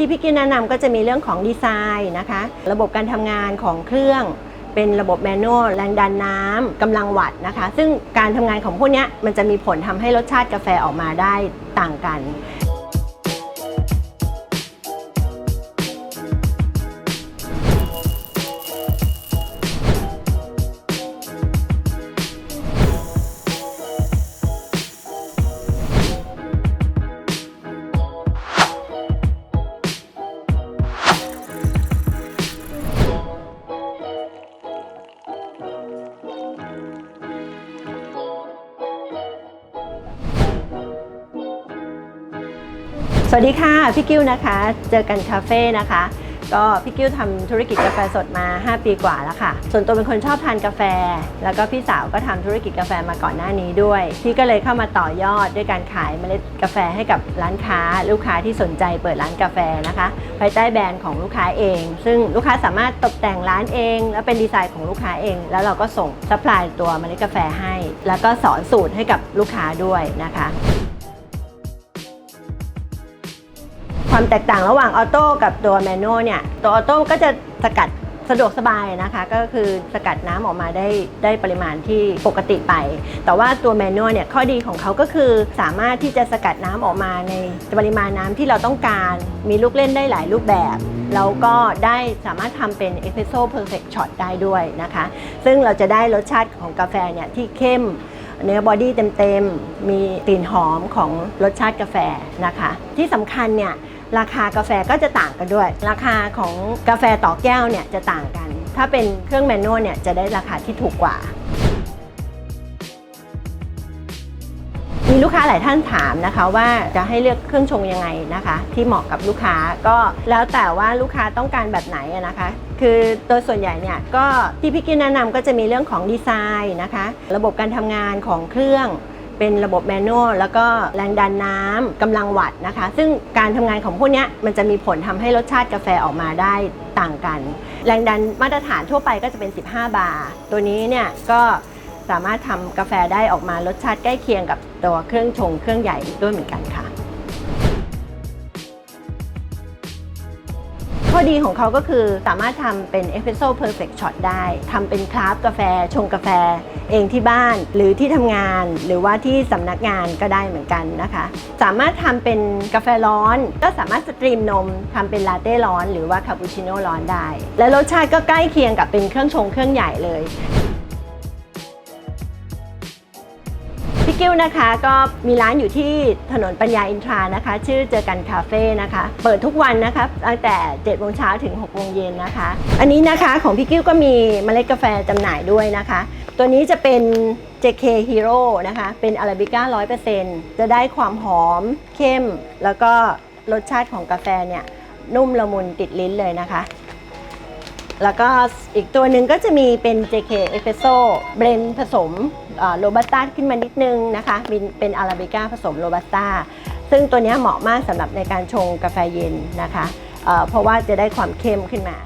ที่พี่กิ้วแนะนำก็จะมีเรื่องของดีไซน์นะคะ ระบบการทำงานของเครื่อง เป็นระบบแมนนวลแรงดันน้ำกำลังวัตต์นะคะ ซึ่งการทำงานของพวกนี้มันจะมีผลทำให้รสชาติกาแฟออกมาได้ต่างกัน สวัสดีค่ะ พี่กิ้วนะคะ เจอกันคาเฟ่นะคะ ก็พี่กิ้วทำธุรกิจกาแฟสดมา 5 ปีกว่าแล้วค่ะ ส่วนตัวเป็นคนชอบทานกาแฟ แล้วก็พี่สาวก็ทำธุรกิจกาแฟมาก่อนหน้านี้ด้วย พี่ก็เลยเข้ามาต่อยอดด้วยการขายเมล็ดกาแฟให้กับร้านค้า ลูกค้าที่สนใจเปิดร้านกาแฟนะคะภายใต้แบรนด์ของลูกค้าเอง ซึ่งลูกค้าสามารถตกแต่งร้านเอง แล้วเป็นดีไซน์ของลูกค้าเอง แล้วเราก็ส่งซัพพลายตัวเมล็ดกาแฟให้ แล้วก็สอนสูตรให้กับลูกค้าด้วยนะคะ ความแตกต่างระหว่างออโต้กับตัวแมนนวลเนี่ย ตัวออโต้ก็จะสกัดสะดวกสบายนะคะ ก็คือสกัดน้ำออกมาได้ได้ปริมาณที่ปกติไป แต่ว่าตัวแมนนวลเนี่ยข้อดีของเขาก็คือสามารถที่จะสกัดน้ำออกมาในปริมาณน้ำที่เราต้องการมีลูกเล่นได้หลายรูปแบบแล้วก็ได้สามารถทำเป็นเอสเ e รสโซ่เพอร์เฟกช็อตได้ด้วยนะคะ ซึ่งเราจะได้รสชาติของกาแฟเนี่ยที่เข้มเนื้อบอดี้เต็มๆ มีกลิ่นหอมของรสชาติกาแฟนะคะ ที่สำคัญเนี่ย ราคากาแฟก็จะต่างกันด้วย ราคาของกาแฟต่อแก้วเนี่ยจะต่างกัน ถ้าเป็นเครื่องแมนนวลเนี่ยจะได้ราคาที่ถูกกว่า มีลูกค้าหลายท่านถามนะคะว่าจะให้เลือกเครื่องชงยังไงนะคะ ที่เหมาะกับลูกค้าก็แล้วแต่ว่าลูกค้าต้องการแบบไหนนะคะคือโดยส่วนใหญ่เนี่ยก็ที่พี่กินแนะนำก็จะมีเรื่องของดีไซน์นะคะ ระบบการทำงานของเครื่อง เป็นระบบแมนนวลแล้วก็แรงดันน้ำกำลังวัตนะคะ ซึ่งการทำงานของพวกเนี้ยมันจะมีผลทำให้รสชาติกาแฟออกมาได้ต่างกัน แรงดันมาตรฐานทั่วไปก็จะเป็น 15 บาร์ตัวนี้เนี่ยก็สามารถทำกาแฟได้ออกมารสชาติใกล้เคียงกับตัวเครื่องชงเครื่องใหญ่ด้วยเหมือนกันค่ะ ข้อดีของเขาก็คือสามารถทำเป็น Espresso Perfect Shot ได้ทำเป็นคราฟกาแฟ ชงกาแฟ เองที่บ้าน หรือที่ทำงาน หรือว่าที่สำนักงานก็ได้เหมือนกันนะคะ สามารถทำเป็นกาแฟร้อน ก็สามารถสตรีมนมทำเป็นลาเต้ร้อน หรือว่าคาปูชิโน่ร้อนได้ และรสชาติก็ใกล้เคียงกับเป็นเครื่องชงเครื่องใหญ่เลย กิ้วนะคะก็มีร้านอยู่ที่ถนนปัญญาอินทรานะคะ ชื่อเจอกันคาเฟ่นะคะ เปิดทุกวันนะคะตั้งแต่7โมงเช้าถึง6โมงเย็นนะคะ อันนี้นะคะของพี่กิ้วก็มีเมล็ดกาแฟจำหน่ายด้วยนะคะ ตัวนี้จะเป็น JK Hero นะคะ เป็นอาราบิก้า100%จะได้ความหอมเข้ม แล้วก็รสชาติของกาแฟเนี่ยนุ่มละมุนติดลิ้นเลยนะคะ แล้วก็อีกตัวหนึ่งก็จะมีเป็น JK Espresso เบรนผสมโรบัสต้าขึ้นมานิดนึงนะคะเป็นเป็นอาราบิก้าผสมโรบัสต้าซึ่งตัวนี้เหมาะมากสำหรับในการชงกาแฟเย็นนะคะเอ่อเพราะว่าจะได้ความเข้มขึ้นมา